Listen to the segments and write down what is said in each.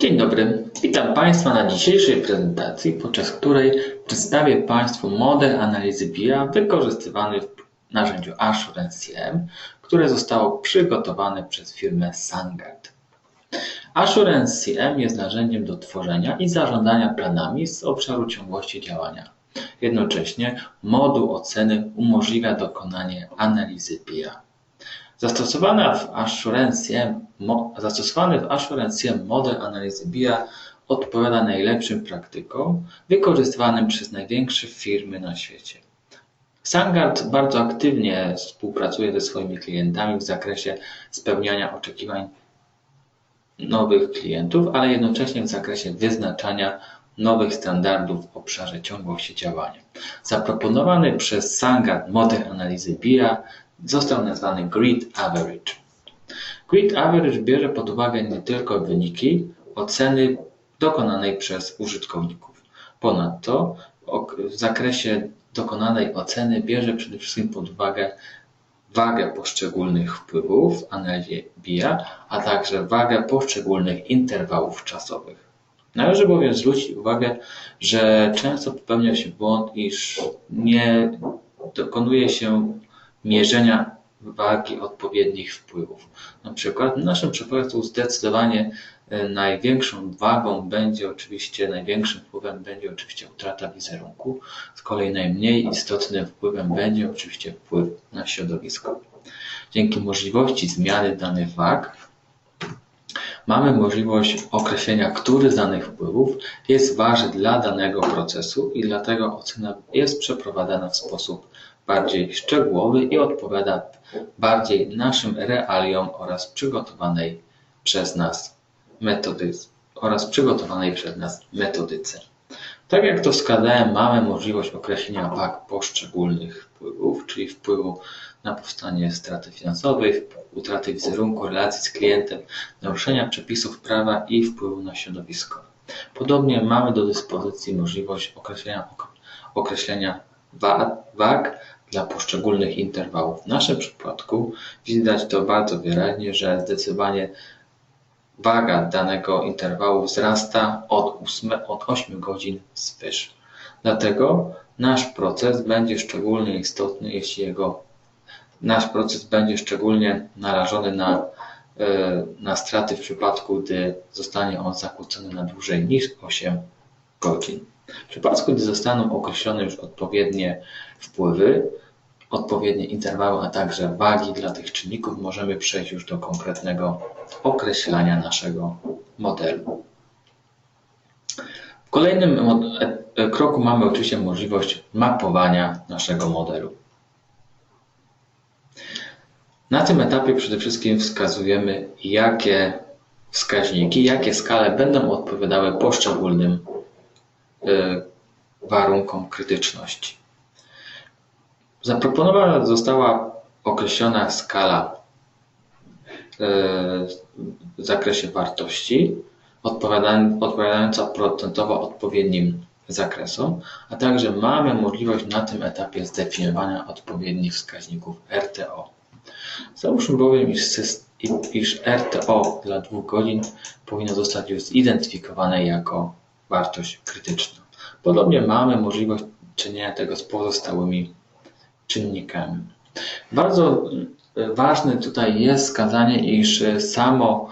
Dzień dobry, witam Państwa na dzisiejszej prezentacji, podczas której przedstawię Państwu model analizy BIA wykorzystywany w narzędziu Assurance CM, które zostało przygotowane przez firmę Sangard. Assurance CM jest narzędziem do tworzenia i zarządzania planami z obszaru ciągłości działania. Jednocześnie moduł oceny umożliwia dokonanie analizy BIA. Zastosowany w Assurance zastosowany w model analizy BIA odpowiada najlepszym praktykom wykorzystywanym przez największe firmy na świecie. Sangard bardzo aktywnie współpracuje ze swoimi klientami w zakresie spełniania oczekiwań nowych klientów, ale jednocześnie w zakresie wyznaczania nowych standardów w obszarze ciągłości działania. Zaproponowany przez Sangard model analizy BIA został nazwany Grid Average. Grid Average bierze pod uwagę nie tylko wyniki oceny dokonanej przez użytkowników. Ponadto w zakresie dokonanej oceny bierze przede wszystkim pod uwagę wagę poszczególnych wpływów w analizie BIA, a także wagę poszczególnych interwałów czasowych. Należy bowiem zwrócić uwagę, że często popełnia się błąd, iż nie dokonuje się mierzenia wagi odpowiednich wpływów. Na przykład w naszym przypadku zdecydowanie e, największą wagą będzie oczywiście, największym wpływem będzie oczywiście utrata wizerunku. Z kolei najmniej istotnym wpływem będzie oczywiście wpływ na środowisko. Dzięki możliwości zmiany danych wag mamy możliwość określenia, który z danych wpływów jest ważny dla danego procesu i dlatego ocena jest przeprowadzana w sposób bardziej szczegółowy i odpowiada bardziej naszym realiom oraz przygotowanej przez nas metody oraz przygotowanej przez nas metodyce. Tak jak to wskazałem, mamy możliwość określenia wag poszczególnych wpływów, czyli wpływu na powstanie straty finansowej, utraty wizerunku, relacji z klientem, naruszenia przepisów prawa i wpływu na środowisko. Podobnie mamy do dyspozycji możliwość określenia, określenia wag dla poszczególnych interwałów. W naszym przypadku widać to bardzo wyraźnie, że zdecydowanie waga danego interwału wzrasta od 8, od 8 godzin wzwyż. Dlatego nasz proces będzie szczególnie istotny, jeśli jego nasz proces będzie szczególnie narażony na, e, na straty w przypadku, gdy zostanie on zakłócony na dłużej niż 8 godzin. W przypadku, gdy zostaną określone już odpowiednie wpływy, odpowiednie interwały, a także wagi dla tych czynników, możemy przejść już do konkretnego określania naszego modelu. W kolejnym e, kroku mamy oczywiście możliwość mapowania naszego modelu. Na tym etapie przede wszystkim wskazujemy, jakie wskaźniki, jakie skale będą odpowiadały poszczególnym e, warunkom krytyczności. Zaproponowana została określona skala e, w zakresie wartości, odpowiadająca procentowo odpowiednim zakresom, a także mamy możliwość na tym etapie zdefiniowania odpowiednich wskaźników RTO. Załóżmy bowiem, iż, iż RTO dla dwóch godzin powinno zostać już zidentyfikowane jako wartość krytyczna. Podobnie mamy możliwość czynienia tego z pozostałymi czynnikami. Bardzo e, ważne tutaj jest wskazanie, iż samo,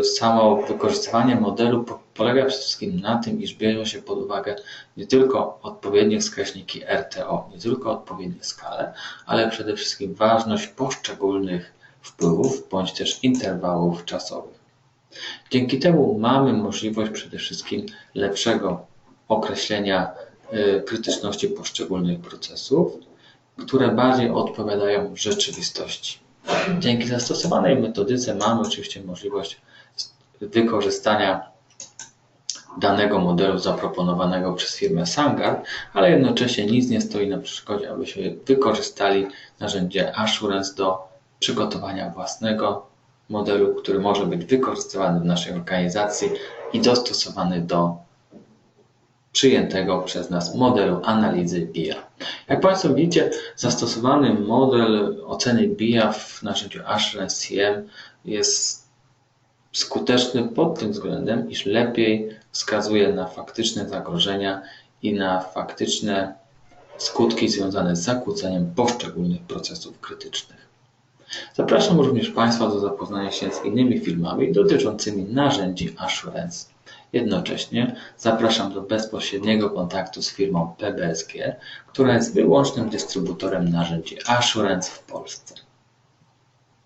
e, samo wykorzystywanie modelu polega przede wszystkim na tym, iż bierze się pod uwagę nie tylko odpowiednie wskaźniki RTO, nie tylko odpowiednie skale, ale przede wszystkim ważność poszczególnych wpływów bądź też interwałów czasowych. Dzięki temu mamy możliwość przede wszystkim lepszego określenia e, krytyczności poszczególnych procesów, które bardziej odpowiadają rzeczywistości. Dzięki zastosowanej metodyce mamy oczywiście możliwość wykorzystania danego modelu zaproponowanego przez firmę Sangar, ale jednocześnie nic nie stoi na przeszkodzie, abyśmy wykorzystali narzędzie Assurance do przygotowania własnego modelu, który może być wykorzystywany w naszej organizacji i dostosowany do przyjętego przez nas modelu analizy BIA. Jak Państwo widzicie, zastosowany model oceny BIA w narzędziu Assurance CM jest skuteczny pod tym względem, iż lepiej wskazuje na faktyczne zagrożenia i na faktyczne skutki związane z zakłóceniem poszczególnych procesów krytycznych. Zapraszam również Państwa do zapoznania się z innymi filmami dotyczącymi narzędzi Assurance. Jednocześnie zapraszam do bezpośredniego kontaktu z firmą PBSG, która jest wyłącznym dystrybutorem narzędzi Assurance w Polsce.